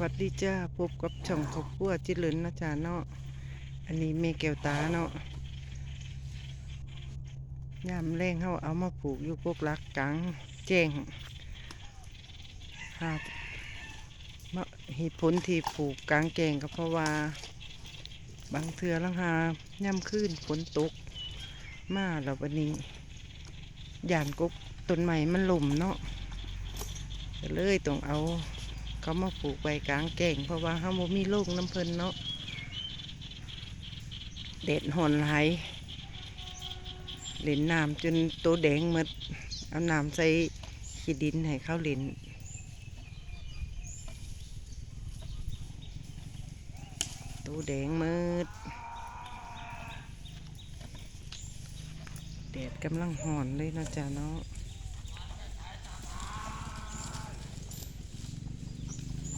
วัสดีจ้าพบกับช่องครอบครัวจิเลินนะจ๊ะเนาะอันนี้เมแก้วตาเนาะยามแรงเขาเอามาปลูกอยู่พวกลักกลางแจ้งหามาเหตุผลที่ปลูกกลางแจงก็เพราะว่า บางเทือลังหาย่ำขึ้นฝนตก มาแล้ววันนี้ย่านกกต้นใหม่มันหล่มเนาะเลยต้องเอา เขามาปลูกใบกลางแก่งเพราะว่าเขาบ่มีลูกน้ำเพลินเนาะเด็ดหอนไหลายเล่นน้ำจนโตแดงหมดเอาน้ำใส่ขี้ดินให้เขาเหล่นโตแดงหมดแดดกำลังหอนเลยนะจ๊ะเนาะ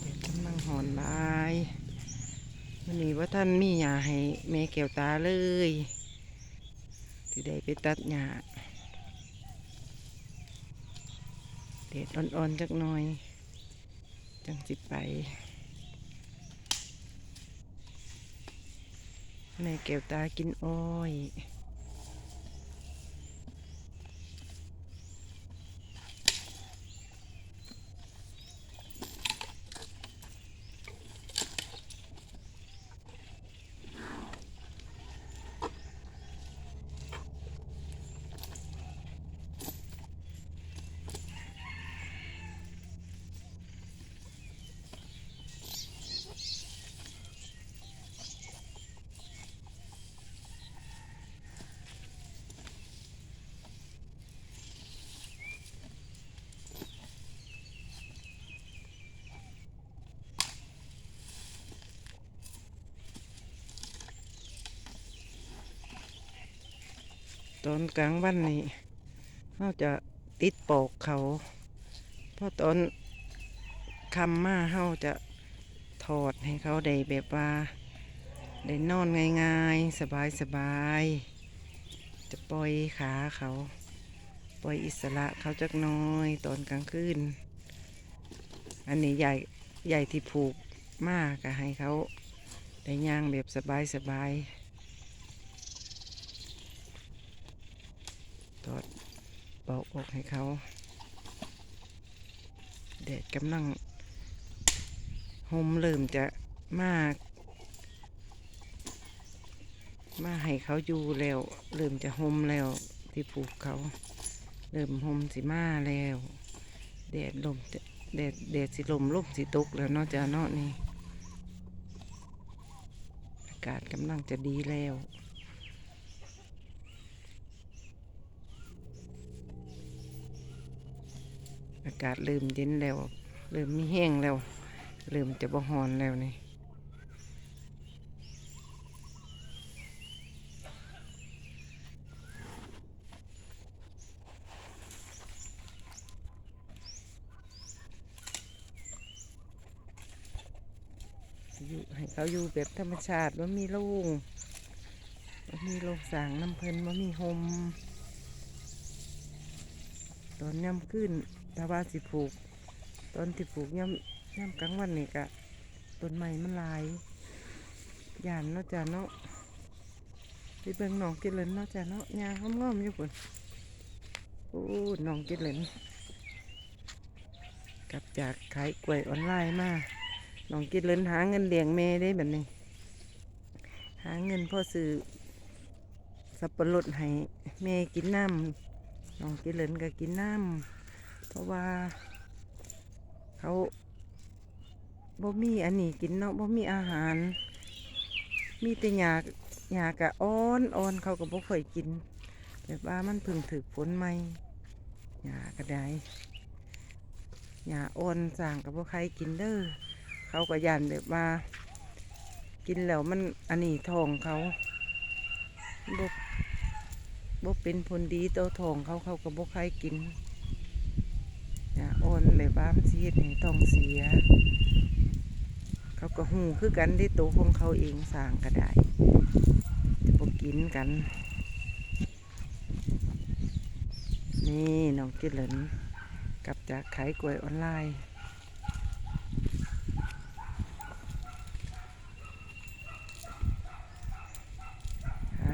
เด็กกำลัง หอนลายวันนี้ว่าท่านมีหญ้าให้แม่แก้วตาเลยที่ได้ไปตัดหญ้าเด็ดอ่อนๆจักหน่อย จังสิไปแม่แก้วตากินอ้อย ตอนกลางวันนี้เราจะติดปอกเขาเพราะตอนคำมาเราจะถอดให้เขาได้แบบว่าได้นอนง่ายๆ สบายๆ จะปล่อยขาเขา ปล่อยอิสระเขาจักน้อยตอนกลางคืน อันนี้ใหญ่ใหญ่ที่ผูกมากก็ให้เขาได้ย่างแบบสบายๆ ตอดเบาอกให้เขาแดดกำลังหมเริ่มจะมาก มาให้เขาอยู่แล้วเริ่มจะหมแล้วที่ผูกเขาเริ่มหมสิมาแล้วแดดลมแดดแดดสิลมลมสิตกแล้วเนาะจ้ะเนาะนี่อากาศกำลังจะดีแล้ว อากาศเริ่มเย็นแล้วเริ่มมีแห้งแล้วเริ่มจะบ่ฮอนแล้วนี่อยู่ให้เขาอยู่แบบธรรมชาติว่ามีโรงว่ามีโรงสางน้ำเพลินว่ามีโฮมตอนย่ำขึ้น ถ้าว่าสิปลูกตอนที่ปลูกย่ำย่ำกลางวันนี่กะต้นไม้มันลายยานเนาะจ้ะเนาะไปเบิ่งหนองกินเลนเนาะจ้ะเนาะยาห้อมๆอยู่ปุ่นโอ้หนองกินเลนกลับจากขายกล้วยออนไลน์มาหนองกินเลนหาเงินเลี้ยงแม่ได้แบบนี้ หาเงินพ่อซื้อสับปะรดให้แม่กินน้ำน้องกินเหลินก็กินน้ำ เพราะว่า เขาบ่มีอันนี้กินเนาะบ่มีอาหาร มีแต่หญ้าหญ้ากะอ่อนอ่อนเขาก็บ่ค่อยกิน แบบว่ามันพึ่งถึกฝนใหม่หญ้าก็ได้หญ้าอ่อนสร้างกับบ่ใครกินเด้อเขาก็ยันแบบว่า กินแล้วมันอันนี้ทองเขาบ่บ่เป็นผลดีต่อทองเขาเขาก็บ่ใครกิน นเลยอว่ามีท้ต้องเสีย เขาก็หูคือกันที่ตัของเขาเองสร้างก็ได้จะปกินกัน นี่น้องกิเหลนกลับจากขายกล้วยออนไลน์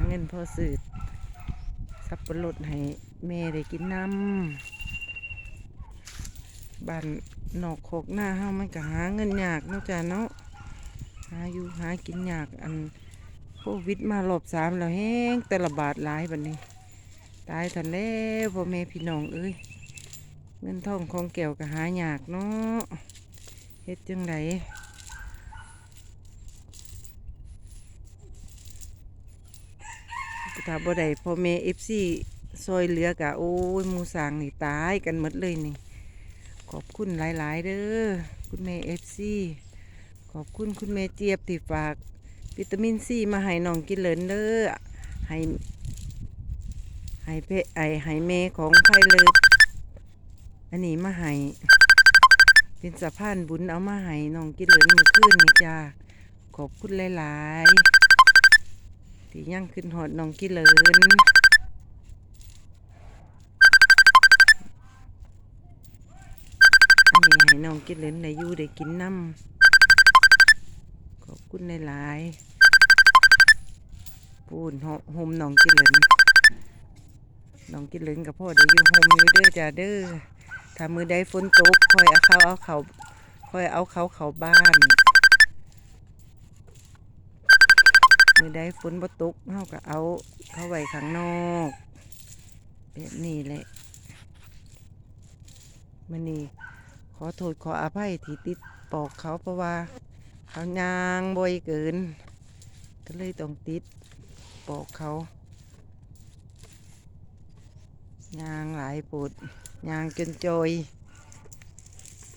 เงินพอสืดสับปะรดให้แม่ได้กินน้ำ บ้านนอกโคกหน้าเฮามันก็หาเงินยากเนาะจ้ะเนาะหาอยู่หากินยากอันโควิดมารอบสามแล้วแห้งแต่ละบาทหลายบัดนี้ ตายทันแล้วพ่อแม่พี่น้องเอ้ยเงินทองของแก้วก็หายากเนาะเฮ็ดจังไดถ้าบ่ได้พ่อแม่ FC ซอยเหลือกะโอ้ยหมูสางนี่ตายกันหมดเลยนี่ ขอบคุณหลาย ๆ เด้อคุณแม่ FC ขอบคุณคุณแม่เจี๊ยบที่ฝาก วิตามินซีมาให้น้องกินเหลินเด้อให้ให้เพไอให้เมย์ของไพเลิศอันนี้มาให้เป็นสะพานบุญเอามาให้น้องกินเหลินเมื่อคืนนี่จ้าขอบคุณหลาย ๆ ที่ยังขึ้นหอดน้องกินเหลิน นี่ให้น้องกินเหลินได้อยู่ได้กินน้ำขอบคุณหลายปูนหอมน้องกินเหลินน้องกินเหลินกับพ่อเดี๋ยวอยู่โฮมอยู่เด้อจ้าเด้อถ้ามือใดฝนตกคอยเอาเขาเอาเขาคอยเอาเขาเขาบ้านมือใดฝนบ่ตกเฮาก็เอาเขาไว้ข้างนอกแบบนี้แหละมันนี่ อโทษขออภัยที่ติดปอกเขาเพราะว่า เขายางบ่อยเกิน ก็เลยต้องติดปอกเขายางหลายปวดยางจนโจย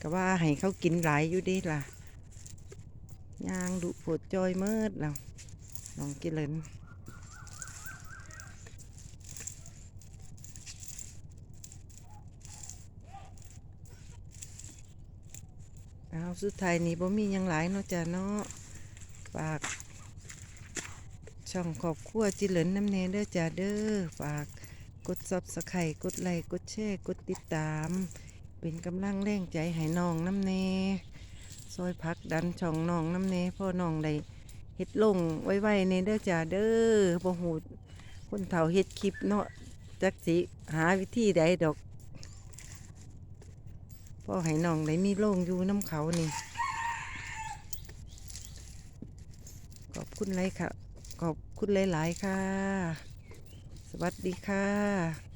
ก็ว่าให้เขากินหลายอยู่ดีล่ะยางดุปวดจอยเมิดแล้วน้องกินเลน เอาสุดท้ายนี้บ่มียังหลายเนาะจ้ะเนาะฝาก ช่องขอบครัวจิเหลินน้ำเนเด้อจ้าเด้อฝากกดซับสไครต์กดไลค์กดแชร์กดติดตาม เป็นกำลังแรงใจให้น้องน้ำเนซอยพักดันช่องน้องน้ำเนพ่อน้องได้เฮ็ดลงไว้ๆในเด้อจ้าเด้อบ่หูคนเฒ่าเฮ็ดคลิปเนาะจักสิหาวิธีใดดอก พ่อให้น้องได้มีโล่งอยู่น้ำเขานี่ ขอบคุณเลยค่ะ ขอบคุณหลาย ๆ ค่ะ สวัสดีค่ะ